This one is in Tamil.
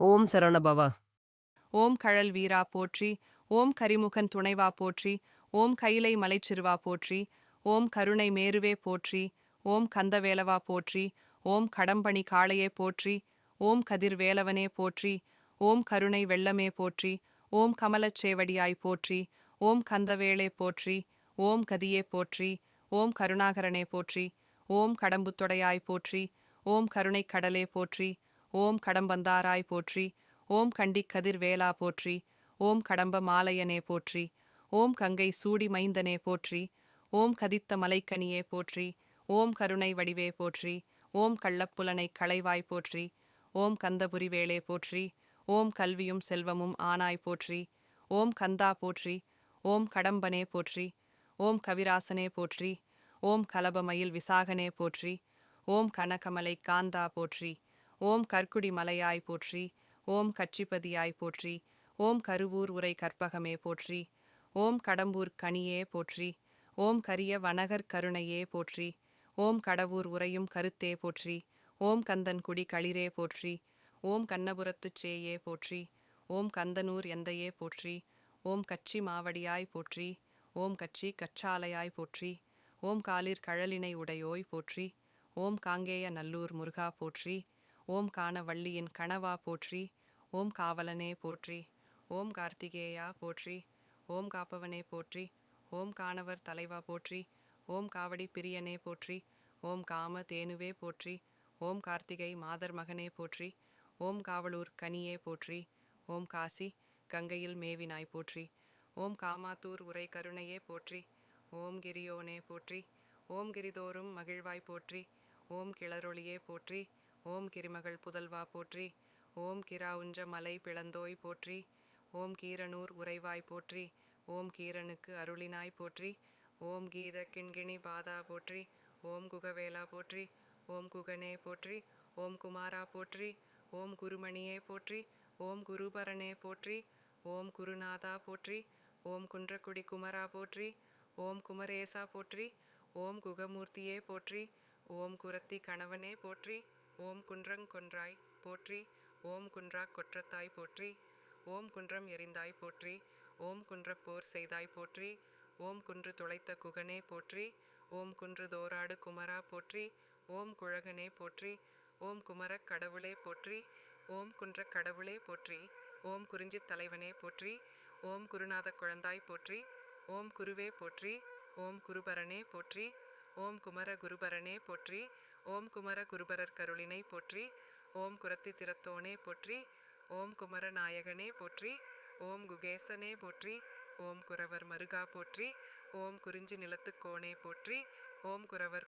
ஓம் சரவணபவா ஓம் கழல் வீரா போற்றி ஓம் கரிமுகன் துணைவா போற்றி ஓம் கைலை மலைச்சிறுவா போற்றி ஓம் கருணை மேருவே போற்றி ஓம் கந்தவேலவா போற்றி ஓம் கடம்பணி காளையே போற்றி ஓம் கதிர் வேலவனே போற்றி ஓம் கருணை வெள்ளமே போற்றி ஓம் கமலச்சேவடியாய் போற்றி ஓம் கந்தவேளே போற்றி ஓம் கதியே போற்றி ஓம் கருணாகரனே போற்றி ஓம் கடம்புத்தொடையாய் போற்றி ஓம் கருணைக் கடலே போற்றி ஓம் கடம்பந்தாராய் போற்றி ஓம் கண்டி கதிர் வேலா போற்றி ஓம் கடம்ப மாலையனே போற்றி ஓம் கங்கை சூடி மைந்தனே போற்றி ஓம் கதித்த மலைக்கனியே போற்றி ஓம் கருணை வடிவே போற்றி ஓம் கள்ளப்புலனை களைவாய் போற்றி ஓம் கந்தபுரி வேளே போற்றி ஓம் கல்வியும் செல்வமும் ஆனாய் போற்றி ஓம் கந்தா போற்றி ஓம் கடம்பனே போற்றி ஓம் கவிராசனே போற்றி ஓம் கலபமயில் விசாகனே போற்றி ஓம் கனகமலை காந்தா போற்றி ஓம் கற்குடி மலையாய் போற்றி ஓம் கட்சிப்பதியாய் போற்றி ஓம் கருவூர் உரை கற்பகமே போற்றி ஓம் கடம்பூர் கனியே போற்றி ஓம் கரிய வனகர் கருணையே போற்றி ஓம் கடவூர் உரையும் கருத்தே போற்றி ஓம் கந்தன்குடி களிரே போற்றி ஓம் கண்ணபுரத்துச் சேயே போற்றி ஓம் கந்தனூர் எந்தையே போற்றி ஓம் கச்சி மாவடியாய் போற்றி ஓம் கச்சி கச்சாலையாய் போற்றி ஓம் காலிற் கழலினை உடையோய் போற்றி ஓம் காங்கேய நல்லூர் முருகா போற்றி ஓம் காண வள்ளியின் கணவா போற்றி ஓம் காவலனே போற்றி ஓம் கார்த்திகேயா போற்றி ஓம் காப்பவனே போற்றி ஓம் காணவர் தலைவா போற்றி ஓம் காவடி பிரியனே போற்றி ஓம் காம தேனுவே போற்றி ஓம் கார்த்திகை மாதர் மகனே போற்றி ஓம் காவலூர் கனியே போற்றி ஓம் காசி கங்கையில் மேவினாய் போற்றி ஓம் காமாத்தூர் உரை கருணையே போற்றி ஓம் கிரியோனே போற்றி ஓம் கிரிதோறும் மகிழ்வாய் போற்றி ஓம் கிளரொளியே போற்றி ஓம் கிரிமகள் புதல்வா போற்றி ஓம் கிராவுஞ்ச மலை பிளந்தோய் போற்றி ஓம் கீரனூர் உறைவாய் போற்றி ஓம் கீரனுக்கு அருளினாய் போற்றி ஓம் கீத கிண்கிணி பாதா போற்றி ஓம் குகவேலா போற்றி ஓம் குகனே போற்றி ஓம் குமாரா போற்றி ஓம் குருமணியே போற்றி ஓம் குருபரனே போற்றி ஓம் குருநாதா போற்றி ஓம் குன்றக்குடி குமரா போற்றி ஓம் குமரேசா போற்றி ஓம் குகமூர்த்தியே போற்றி ஓம் குரத்தி கணவனே போற்றி ஓம் குன்றங் கொன்றாய் போற்றி ஓம் குன்றா கொற்றத்தாய் போற்றி ஓம் குன்றம் எரிந்தாய் போற்றி ஓம் குன்றப்போர் செய்தாய் போற்றி ஓம் குன்று துளைத்த குகனே போற்றி ஓம் குன்று தோராடு குமரா போற்றி ஓம் குழகனே போற்றி ஓம் குமரக் கடவுளே போற்றி ஓம் குன்றக் கடவுளே போற்றி ஓம் குறிஞ்சித் தலைவனே போற்றி ஓம் குருநாத குழந்தாய் போற்றி ஓம் குருவே போற்றி ஓம் குருபரனே போற்றி ஓம் குமர குருபரனே போற்றி ஓம் குமர குருபரர் கருளினை போற்றி ஓம் குரத்தி திறத்தோனே போற்றி ஓம் குமர நாயகனே போற்றி ஓம் குகேசனே போற்றி ஓம் குரவர் மருகா போற்றி ஓம் குறிஞ்சி நிலத்துக்கோனே போற்றி ஓம் குரவர்